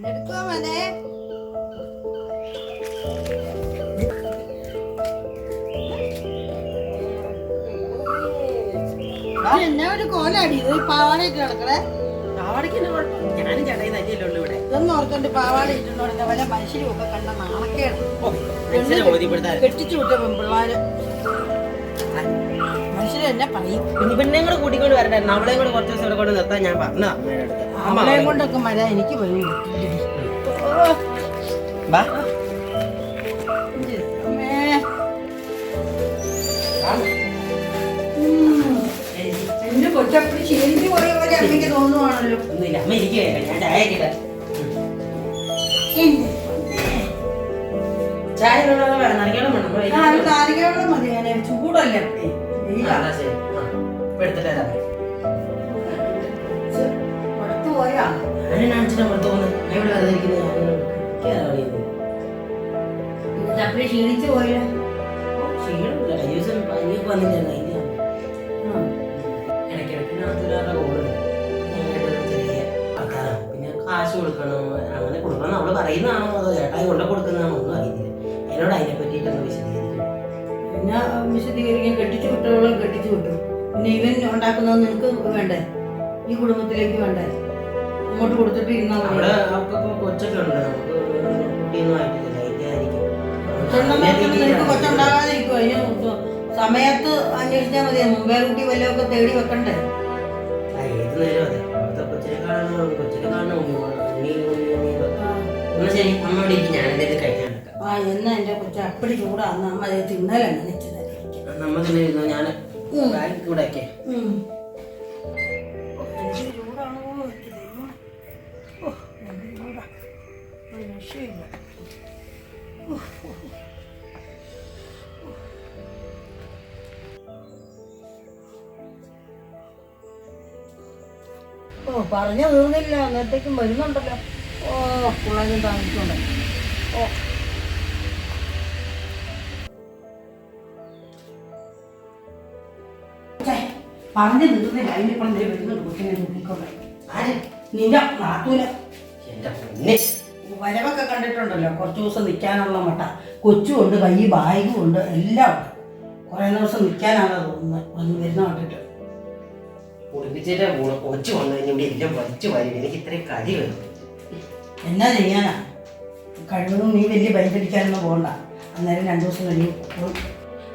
എന്നെടുക്കുവാ മോനെ. എന്നാ ഒരു കോലാടി. ഇത് പാവാടയൊക്കെ കിടക്കണേ പാവാടയ്ക്ക് എന്നാ കുഴപ്പം? ഞാനും ചേട്ടായി തന്നെയല്ലേ ഉള്ളൂ ഇവിടെ. ഇതൊന്നും ഓർത്തോണ്ട് പാവാട ഇട്ടുണ്ടോണ്ട് വല്ല മനുഷ്യരും ഒക്കെ കണ്ട നാണക്കേട്. ഓ, മനുഷ്യരെ ബോധ്യപ്പെടുത്താൻ. കെട്ടിച്ചു വിട്ട പെൺപിള്ളാര്. മനുഷ്യര് എന്നെ പറയും പെണ്ണെ കൂടെ കൂട്ടിക്കൊണ്ട് വരണ്ടായിരുന്നു നമ്മളെ കൂടെ കുറച്ച് ദിവസം ഇവിടെ കൊണ്ട് നിർത്താൻ ഞാൻ പറഞ്ഞതാ. അമ്മയുടെ അടുത്ത്. അമ്മ അവളെ അവളെ- കൊണ്ടൊക്കെ വരാൻ എനിക്ക് വരും ബാ. അമ്മേ ആ. എന്റെ കൊച്ചപ്പടി ശരിക്കും പോയ പോലെ അമ്മയ്ക്ക് തോന്നുവാണല്ലോ. ഒന്നുമില്ല അമ്മ ഇരിക്കുകയല്ല ഞാൻ ചായ വേണോ വേണം മതി ഞാൻ ചൂടല്ലേ എടുത്തിട്ട് തരാം ആൾക്കാരാണ് പിന്നെ കാശ് കൊടുക്കണം അങ്ങനെ കൊടുക്കണം. അവൾ പറയുന്നതാണോ അതോ ചേട്ടായി കൊണ്ട കൊടുക്കുന്നതാണോ ഒന്നും അറിയില്ല എന്നോട് അതിനെ പറ്റിയിട്ടൊന്ന് വിശദീകരിക്കും. പിന്നെ വിശദീകരിക്കാൻ കെട്ടിച്ചു വിട്ടവളെ കെട്ടിച്ചു വിട്ടു. പിന്നെ ഇവൻ ഉണ്ടാക്കുന്നത് നിനക്ക് വേണ്ടേ? ഈ കുടുംബത്തിലേക്ക് വേണ്ടേ? അങ്ങോട്ട് കൊടുത്തിട്ട് അവിടെ അവൾക്കിപ്പോ കൊച്ചൊക്കെ ഉണ്ട്. നമുക്ക് കുട്ടിയൊന്നും ആയിട്ടില്ല അതിന്റെ ആയിരിക്കും കൊച്ചുണ്ടെന്ന് നിനക്ക് കൊച്ചുണ്ടാകാതിരിക്കും അതിന് സമയത്ത് അന്വേഷിച്ചാൽ മതി മുമ്പേ കുട്ടി വല്ലതൊക്കെ തേടി വെക്കണ്ടേ? ആ, ഏത് നേരം അതെ. അവിടുത്തെ കൊച്ചിനെ കൊച്ചിനെ. എന്നാ ശരി അമ്മ ഇരിക്കും. ഞാൻ എന്തെങ്കിലും കഴിക്കാൻ ആ എന്നാ എന്റെ കൊച്ചു. അപ്പടി ചൂടാന്ന് അമ്മ അത് തിന്നലാണ് നമ്മൾ തന്നെ ഇരുന്നോ? ഞാൻ. ഓ പറഞ്ഞു തീർന്നില്ല. അന്നേരത്തേക്കും വരുന്നുണ്ടല്ലോ. ഓ പിള്ളേരും താമസിച്ചുണ്ട് ഓ. പറഞ്ഞു തീർന്നില്ല. അതിനിപ്പോൾ വരുന്നുണ്ട്? കൊച്ചിനെ നോക്കിക്കൊള്ളേ ആര്? നിന്റെ നാട്ടൂല എന്റെ പൊന്നെ. വരവൊക്കെ കണ്ടിട്ടുണ്ടല്ലോ. കുറച്ച് ദിവസം നിൽക്കാനുള്ള മട്ട. കൊച്ചുമുണ്ട് കൈ ബാഗും ഉണ്ട് എല്ലാം ഉണ്ട്. കുറേ ദിവസം നിൽക്കാനാണ് തോന്നുന്നത് വന്ന് വരുന്ന കണ്ടിട്ട്. കുളിപ്പിച്ചിട്ട് കൊച്ചു വന്നു കഴിഞ്ഞാൽ എല്ലാം വലിച്ചു വരും. എനിക്ക് ഇത്രയും കടി വരും എന്നാ ചെയ്യാനാ? കഴിവതും നീ വലിയ പരിചരിക്കാനൊന്നും പോകണ്ട. അന്നേരം രണ്ടു ദിവസം കഴിയും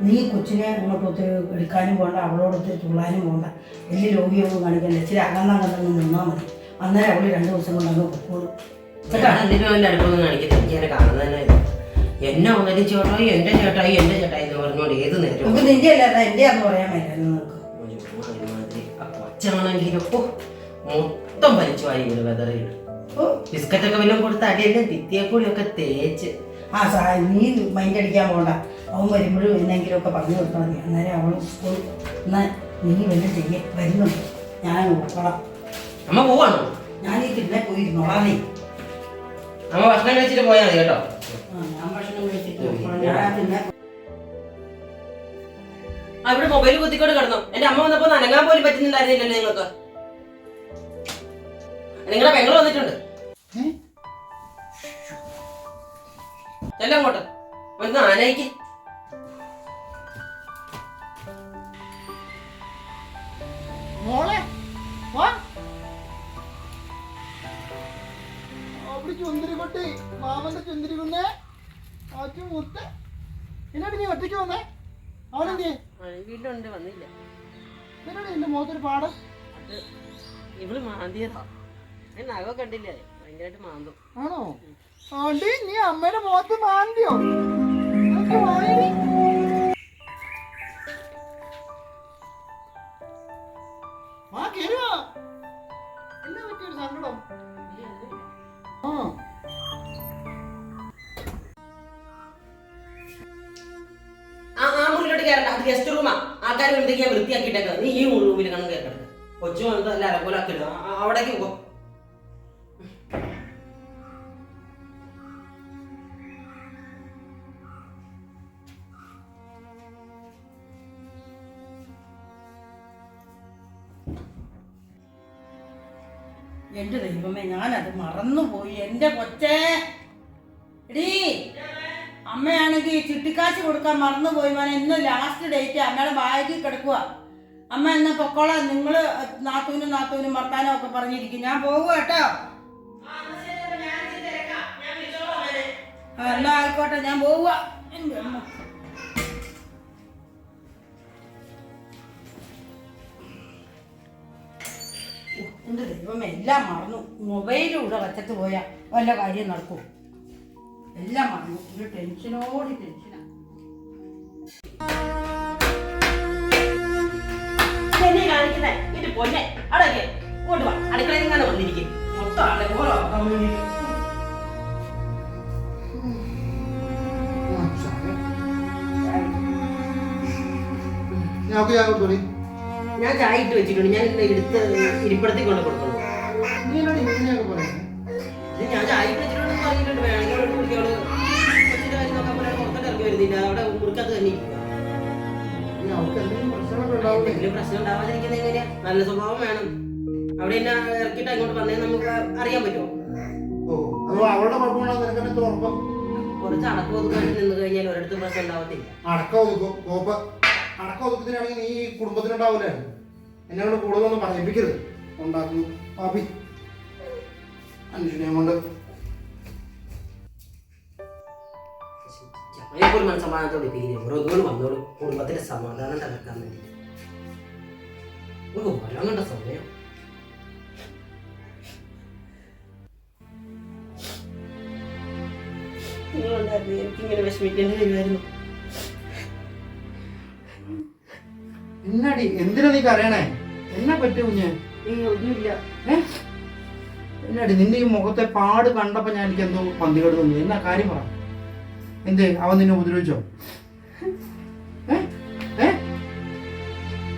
നീ കൊച്ചിനെ അങ്ങോട്ട് ഒത്തിരി എടുക്കാനും പോകണ്ട അവളോട് ഒത്തിരി തുള്ളാനും പോകണ്ട വലിയ രോഗിയൊന്നും കാണിക്കണ്ട. ഇച്ചിരി അകന്നകന്നങ്ങ് നിന്നാൽ മതി. അന്നേരം അവൾ രണ്ടു ദിവസം കൊണ്ട് അങ്ങ് പൊക്കോളും. ചേട്ടാ എന്തിനും അവന്റെ അടുപ്പൊന്നും കാണിക്കത്തില്ല എനിക്ക് എന്നെ കാണുന്നത് തന്നെ ഇല്ല. എന്നെ ഉണരി ചേട്ടായി എന്റെ ചേട്ടായി എന്റെ ചേട്ടായി എന്ന് പറഞ്ഞോണ്ട് ഏത് നേരവും നമുക്ക് നിന്റെ അല്ലാതെ എന്റെ ആന്ന് പറയാൻ പറ്റില്ല നിനക്ക്. ഒരുമാതിരി ആ കൊച്ചാണെങ്കിലും ഓ, മൊത്തം വലിച്ചു വാരി ഓ. ബിസ്ക്കറ്റൊക്കെ വല്ലതും കൊടുത്ത് അടിയെല്ലാം ഭിത്തിയെക്കൂടിയൊക്കെ തേച്ച്. ആ സാ നീ മൈൻഡ് അടിക്കാൻ പോകണ്ട അവൻ വരുമ്പോഴും എന്തെങ്കിലും ഒക്കെ പറഞ്ഞു കൊടുത്താൽ മതി. അന്നേരം അവൾ സ്കൂൾ നീ വല്ലതും ചെയ്യേ വരുന്നുണ്ട്. ഞാൻ നോക്കണം നമ്മ പോവാണോ? ഞാൻ ഈ പിന്നെ പോയിരുന്നോളാം നീ. അമ്മ ഭക്ഷണം കഴിച്ചിട്ട് പോയാൽ മതി കേട്ടോ. അവിടെ മൊബൈൽ കുത്തിക്കൊണ്ട് കിടന്നു. എന്റെ അമ്മ വന്നപ്പോ നനങ്ങാൻ പോലും പറ്റുന്നുണ്ടായിരുന്നില്ലല്ലോ നിങ്ങൾക്ക്. നിങ്ങളെ പെങ്ങൾ വന്നിട്ടുണ്ട്? ചെല്ലാം അങ്ങോട്ട്. വന്ന് ആനയ്ക്ക്. മോളെ അവിടെ ചുന്തിരി കൊട്ടി. മാമന്റെ ചുന്തിരി കൊണ്ടേ ആച്ചു മുത്ത്. എന്നോട് നീ ഒറ്റയ്ക്ക് വന്നേ? അവനെന്തേ വീട്ടിലുണ്ട് വന്നില്ല. എന്നോട് എന്റെ മുഖത്തൊരു പാടം അത് ഇവൾ മാന്തിയതാ. നഖം കണ്ടില്ലേ? ഭയങ്കരമായിട്ട് മാന്തും. ആണോ? ആണ്ടി നീ അമ്മയുടെ മുഖത്ത് മാന്തിയോ? നിനക്ക് അവിടേക്ക് പോ. എന്റെ ദൈവമേ ഞാനത് മറന്നുപോയി. എന്റെ കൊച്ചേ. എടീ അമ്മയാണെങ്കിൽ ചിട്ടിക്കാശ് കൊടുക്കാൻ മറന്നുപോയി മോനെ. ഇന്ന് ലാസ്റ്റ് ഡേറ്റ് അമ്മയുടെ ബാഗിൽ കിടക്കുക അമ്മ എന്നാ പൊക്കോളാം നിങ്ങൾ നാത്തൂനും നാത്തൂനും വർത്താനം ഒക്കെ പറഞ്ഞിരിക്കും. ഞാൻ പോകുക കേട്ടോ. എന്നാ ആയിക്കോട്ടെ ഞാൻ പോവുക എന്റെ ദൈവം ദൈവമേ എല്ലാം മറന്നു. മൊബൈലും ഇവിടെ വച്ചിട്ട് പോയാൽ വല്ല കാര്യം നടക്കൂ. എല്ലാം മറന്നു. ഒരു ടെൻഷനോട് പൊന്നെ അടക്കെ ഇങ്ങോട്ട് വാ. അടുക്കളയിൽ ഇങ്ങനെ വന്നിരിക്കും. മൊത്തം ഞങ്ങൾക്ക് ഞാൻ ചായ ഇട്ട് വെച്ചിട്ടുണ്ട്. ഞാൻ ഇന്ന് എടുത്ത് ഇരിപ്പിടത്തിൽ കൊണ്ട് ഇത് ഞാൻ ചായ ഇട്ട് വെച്ചിട്ടുണ്ടെന്ന് പറഞ്ഞിട്ടുണ്ട്. വേണമെങ്കിൽ കുടിക്കോളൂ കൊച്ചിന്റെ കാര്യം നോക്കാൻ പോലെ പുറത്തോട്ട് ഇറങ്ങി വരുന്നില്ല. അവിടെ മുറിക്കകത്ത് തന്നെ ഇരിക്കുക. എന്തെങ്കിലും പ്രശ്നം ഉണ്ടാവാതിരിക്കുന്നത് എങ്ങനെയാ? നല്ല സ്വഭാവം വേണം. അവിടെ എന്നെ ഇറക്കിയിട്ട് അങ്ങോട്ട് വന്നേ നമുക്ക് അറിയാൻ പറ്റുമോ? ഓ അത് അവളുടെ കുഴപ്പമാണോ നിനക്ക് എന്നെ ഉറപ്പം കുറച്ച് അടക്കം ഒതുക്കാണ്ട് നിന്ന് കഴിഞ്ഞാൽ ഒരിടത്തും പ്രശ്നം ഉണ്ടാവത്തില്ല. അടക്ക ഒതുക്കും. കോപ്പ് അടക്ക ഒതുക്കത്തിനാണെങ്കിൽ നീ ഈ കുടുംബത്തിനുണ്ടാവൂലേ എന്നെ കൊണ്ട് കൂടുതലൊന്നും പറയിപ്പിക്കരുത്. ഉണ്ടാക്കുന്നു. പാപ്പി. അന്വേഷണയും കൊണ്ട് ചമയപ്പോൾ മനസ്സമാധാനത്തോടെ പിരിഞ്ഞു ഓരോന്നുകൾ വന്നോളൂ. കുടുംബത്തിന്റെ സമാധാനം തകർക്കാൻ വേണ്ടിയിട്ട്. ഓ വരാൻ കണ്ട സമയം. നിങ്ങളുണ്ടായിരുന്നു എനിക്കിങ്ങനെ വിഷമിക്കേണ്ടി വരുമായിരുന്നു എന്നാടി എന്തിനാ നീ കരയണേ? എന്നാ പറ്റി കുഞ്ഞ്? ഒന്നുമില്ല. എന്നാടി നിന്റെ ഈ മുഖത്തെ പാട് കണ്ടപ്പോ ഞാൻ എനിക്ക് എന്തോ പന്തികേട് തോന്നി. എന്നാ കാര്യം പറ. എന്തേ? അവൻ നിന്നെ ഉപദ്രവിച്ചോ?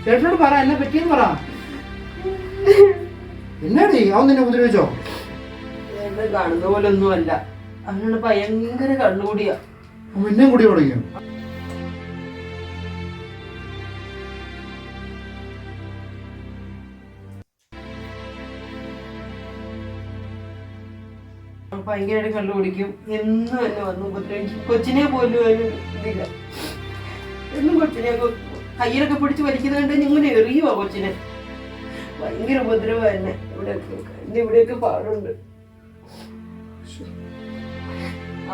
ചേട്ടനോട് പറ എന്നെ പറ്റിയെന്ന് പറ. എന്നാടി? അവൻ നിന്നെ ഉപദ്രവിച്ചോ? എന്നെ കാണുന്ന പോലെ ഒന്നുമല്ല അവനോട് ഭയങ്കര കണ്ണുകൂടിയാ. അവൻ എന്നെയും കൂടി തുടങ്ങിയോ ഭയങ്കരമായിട്ട് കണ്ടുപിടിക്കും എന്നും എന്നെ വന്ന് ഉപദ്രവിക്കും. കൊച്ചിനെ പോലും അതിന് ഇതില്ല. എന്നും കൊച്ചിനെ കയ്യിലൊക്കെ പിടിച്ച് വലിക്കുന്നത് കണ്ട് ഇങ്ങനെ എറിയുവ കൊച്ചിനെ. ഭയങ്കര ഉപദ്രവം തന്നെ ഇവിടെയൊക്കെ ഇവിടെയൊക്കെ പാടുണ്ട്.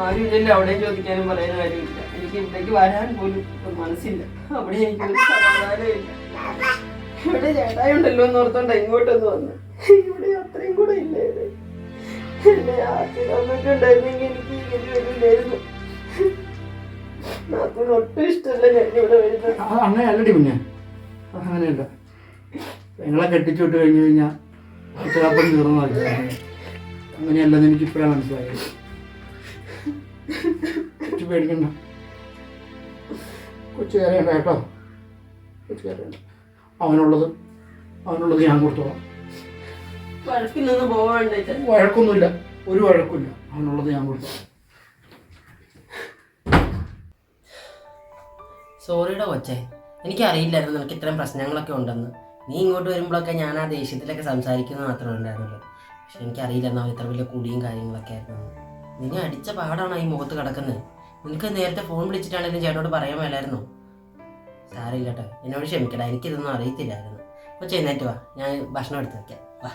ആരും ഇല്ലല്ലോ അവിടെ ചോദിക്കാനും പറയാനും കാര്യമില്ല. എനിക്ക് ഇവിടേക്ക് വരാൻ പോലും മനസ്സില്ല. അവിടെ എനിക്ക് സമാധാനമില്ല ഇവിടെ ചേട്ടായുണ്ടല്ലോ എന്ന് ഓർത്തോണ്ട ഇങ്ങോട്ടൊന്ന് വന്ന്. ഇവിടെ അത്രയും കൂടെ ഇല്ലേ? എന്നെ ആദ്യം വന്നിട്ടുണ്ടായിരുന്നെങ്കിൽ എനിക്ക് ഇങ്ങനെ വരില്ലായിരുന്നു. ഒട്ടും ഇഷ്ടമല്ല. ഞാൻ ഇവിടെ വരുന്നത്. അങ്ങനെ അല്ലടി കുഞ്ഞ്. അങ്ങനെയല്ല. നിങ്ങളെ കെട്ടിച്ചു വിട്ട് കഴിഞ്ഞു കഴിഞ്ഞാൽ ഉത്തരാപ്പം തീർന്നു അങ്ങനെയല്ലെന്ന് എനിക്ക് ഇപ്പോഴാണ് മനസ്സിലായത്. കൊച്ചു പേടിക്കണ്ട. കൊച്ചു കരയണ്ട കേട്ടോ. കൊച്ചു കരയണ്ട അവനുള്ളത് അവനുള്ളത് ഞാൻ കൊടുത്തോളാം. വഴക്കിൽ നിന്ന് പോകണ്ടേ വഴക്കൊന്നുമില്ല. ഒരു വഴക്കില്ല അവനുള്ളത് ഞാൻ കൊടുത്തോളാം. സോറിയുടെ കൊച്ചേ. എനിക്കറിയില്ലായിരുന്നു നിനക്ക് ഇത്രയും പ്രശ്നങ്ങളൊക്കെ ഉണ്ടെന്ന്. നീ ഇങ്ങോട്ട് വരുമ്പോഴൊക്കെ ഞാൻ ആ ദേഷ്യത്തിലൊക്കെ സംസാരിക്കുന്നത് മാത്രമേ ഉണ്ടായിരുന്നുള്ളൂ. പക്ഷെ എനിക്കറിയില്ലായിരുന്നു അവൻ ഇത്ര വലിയ കുടിയും കാര്യങ്ങളൊക്കെ ആയിരുന്നു. നിന്നെ അടിച്ച പാടാണ് ഈ മുഖത്ത് കിടക്കുന്നത്? നിനക്ക് നേരത്തെ ഫോൺ വിളിച്ചിട്ടാണെങ്കിലും ചേട്ടനോട് പറയാൻ മേലായിരുന്നു? സാരമില്ല കേട്ടോ എന്നോട് ക്ഷമിക്കടാ. എനിക്കിതൊന്നും അറിയത്തില്ലായിരുന്നു. അപ്പോൾ ചെയ്യുന്നേറ്റ് വാ. ഞാൻ ഭക്ഷണം എടുത്ത് വയ്ക്കാം വാ.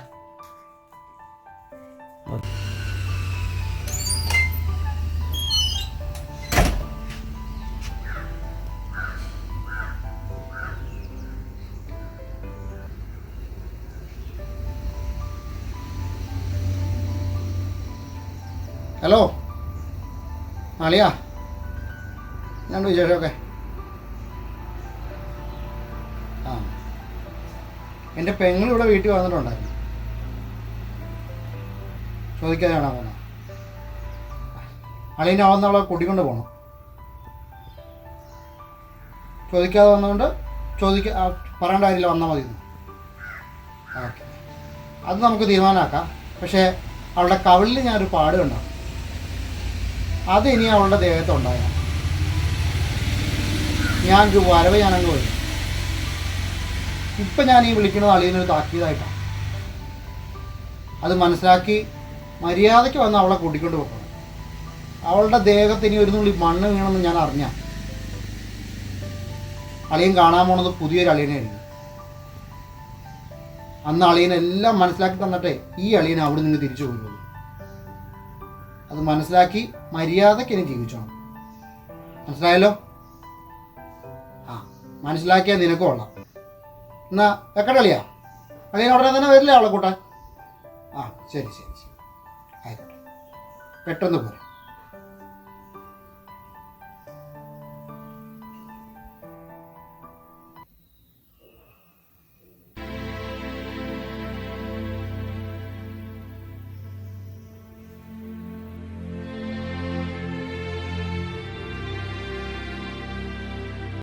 ഹലോ അളിയാ ഞാൻ വിശേഷമൊക്കെ ആ. എന്റെ പെങ്ങളിവിടെ വീട്ടിൽ വന്നിട്ടുണ്ടായിരുന്നു. ചോദിക്കാതെയാണോ പോണോ? അളീനെ ആവുന്ന അവളെ കൂട്ടിക്കൊണ്ട് പോകണം ചോദിക്കാതെ വന്നതുകൊണ്ട് ചോദിക്ക പറയേണ്ട കാര്യമില്ല വന്നാൽ മതി. ഓക്കെ. അത് നമുക്ക് തീരുമാനമാക്കാം. പക്ഷേ അവളുടെ കവിളിൽ ഞാനൊരു പാട് കണ്ടാണ് അത് ഇനി അവളുടെ ദേഹത്തുണ്ടായ ഞാൻ വരവ് ഞാനങ്ങ് വരും ഇപ്പം ഞാൻ ഈ വിളിക്കുന്നത് അളിയനൊരു താക്കീതായിട്ടാണ് അത് മനസ്സിലാക്കി മര്യാദയ്ക്ക് വന്ന് അവളെ കൂട്ടിക്കൊണ്ട് പോകണം അവളുടെ ദേഹത്ത് ഇനി ഒരു നുള്ളി മണ്ണ് വീണമെന്ന് ഞാൻ അറിഞ്ഞ. അളിയൻ കാണാൻ പോണത് പുതിയൊരു അളിയനെയായിരിക്കും അന്ന് അളിയനെല്ലാം മനസ്സിലാക്കി തന്നിട്ടേ ഈ അളിയനെ അവിടെ നിന്ന് തിരിച്ചു പോരുള്ളൂ അത് മനസ്സിലാക്കി മര്യാദയ്ക്ക് ഇനി ജീവിച്ചോണം. മനസ്സിലായല്ലോ? ആ മനസ്സിലാക്കിയാൽ നിനക്കും കൊള്ളാം. എന്നാ വെക്കട്ടെ അളിയാ. ഉടനെ തന്നെ വരില്ല അവളെ കൂട്ടാൻ? ആ ശരി ശരി ശരി. ആയിക്കോട്ടെ. പെട്ടെന്ന് പോരെ.